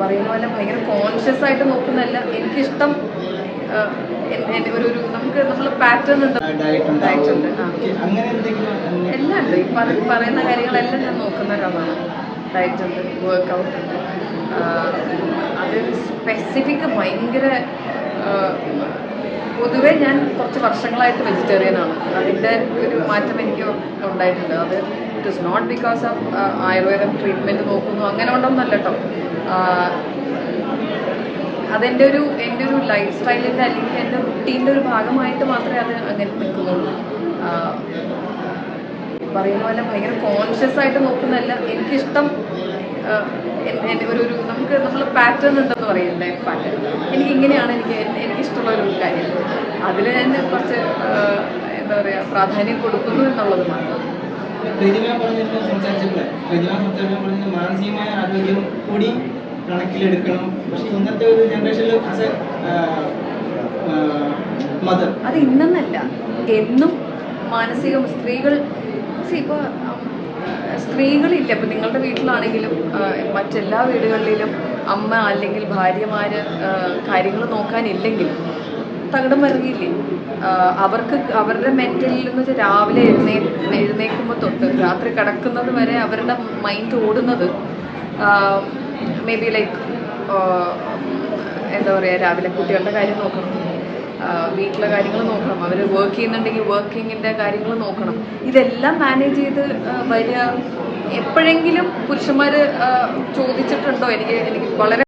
പറയുന്ന പോലെ ഭയങ്കര കോൺഷ്യസ് ആയിട്ട് നോക്കുന്നതല്ല. എനിക്കിഷ്ടം ഒരു ഒരു നമുക്ക് നമ്മൾ പാറ്റേൺ ഉണ്ട്? ഡയറ്റ് ഉണ്ട്, എല്ലാം ഉണ്ട്. ഈ പറ- പറയുന്ന കാര്യങ്ങളെല്ലാം ഞാൻ നോക്കുന്ന ഒരാളാണ്. ഡയറ്റ് ഉണ്ട് വർക്കൗട്ട് ഉണ്ട്. അത് സ്പെസിഫിക് ഭയങ്കര പൊതുവെ ഞാൻ കുറച്ച് വർഷങ്ങളായിട്ട് വെജിറ്റേറിയൻ ആണ്. അതിന്റെ ഒരു മാറ്റം എനിക്ക് ഉണ്ടായിട്ടുണ്ട്. അത് it is not because of ആയുർവേദം ട്രീറ്റ്മെന്റ് നോക്കുന്നു. അങ്ങനെ ഉണ്ടെന്നല്ല കേട്ടോ അതെന്റെ ഒരു എന്റെ ഒരു ലൈഫ് സ്റ്റൈലിന്റെ അല്ലെങ്കിൽ എന്റെ റുട്ടീന്റെ ഒരു ഭാഗമായിട്ട് മാത്രമേ അത് അങ്ങനെ നിൽക്കുന്നുള്ളൂ. പറയുന്ന പോലെ ഭയങ്കര കോൺഷ്യസ് ആയിട്ട് നോക്കുന്നതല്ല. എനിക്കിഷ്ടം ഒരു ഒരു നമുക്ക് നമ്മൾ പാറ്റേൺ ഉണ്ടെന്ന് പറയില്ലേ പാറ്റേൺ എനിക്ക് ഇങ്ങനെയാണ് എനിക്ക് എനിക്കിഷ്ടമുള്ള ഒരു കാര്യം. അതിൽ ഞാൻ കുറച്ച് എന്താ പറയുക പ്രാധാന്യം കൊടുക്കുന്നു എന്നുള്ളത് മാത്രം. പ്രതിമ പറഞ്ഞിട്ട് സംസാരിച്ചപ്പോഴേ പ്രതിമ സംസാരിച്ചപ്പോൾ മാനസികമായ ആരോഗ്യം കൂടി കണക്കിലെടുക്കണം. പക്ഷെ ഇന്നത്തെ ഒരു ജനറേഷനിൽ ആസ് എ മദർ അത് ഇന്നെന്നല്ല. എന്നും മാനസികം സ്ത്രീകൾ ഇപ്പൊ സ്ത്രീകളില്ല. ഇപ്പം നിങ്ങളുടെ വീട്ടിലാണെങ്കിലും മറ്റെല്ലാ വീടുകളിലും അമ്മ അല്ലെങ്കിൽ ഭാര്യമാര് കാര്യങ്ങൾ നോക്കാനില്ലെങ്കിൽ തകിടം മറിയില്ലേ അവർക്ക് അവരുടെ മെന്റലിൽ എന്ന് വെച്ചാൽ രാവിലെ എഴുന്നേ എഴുന്നേൽക്കുമ്പോൾ തൊട്ട് രാത്രി കിടക്കുന്നത് വരെ അവരുടെ മൈൻഡ് ഓടുന്നത് മേ ബി ലൈക്ക് എന്താ പറയുക രാവിലെ കുട്ടികളുടെ കാര്യം നോക്കണം. വീട്ടിലെ കാര്യങ്ങൾ നോക്കണം. അവർ വർക്ക് ചെയ്യുന്നുണ്ടെങ്കിൽ വർക്കിങ്ങിന്റെ കാര്യങ്ങൾ നോക്കണം. ഇതെല്ലാം മാനേജ് ചെയ്ത് വരിക എപ്പോഴെങ്കിലും പുരുഷന്മാർ ചോദിച്ചിട്ടുണ്ടോ? എനിക്ക് എനിക്ക് വളരെ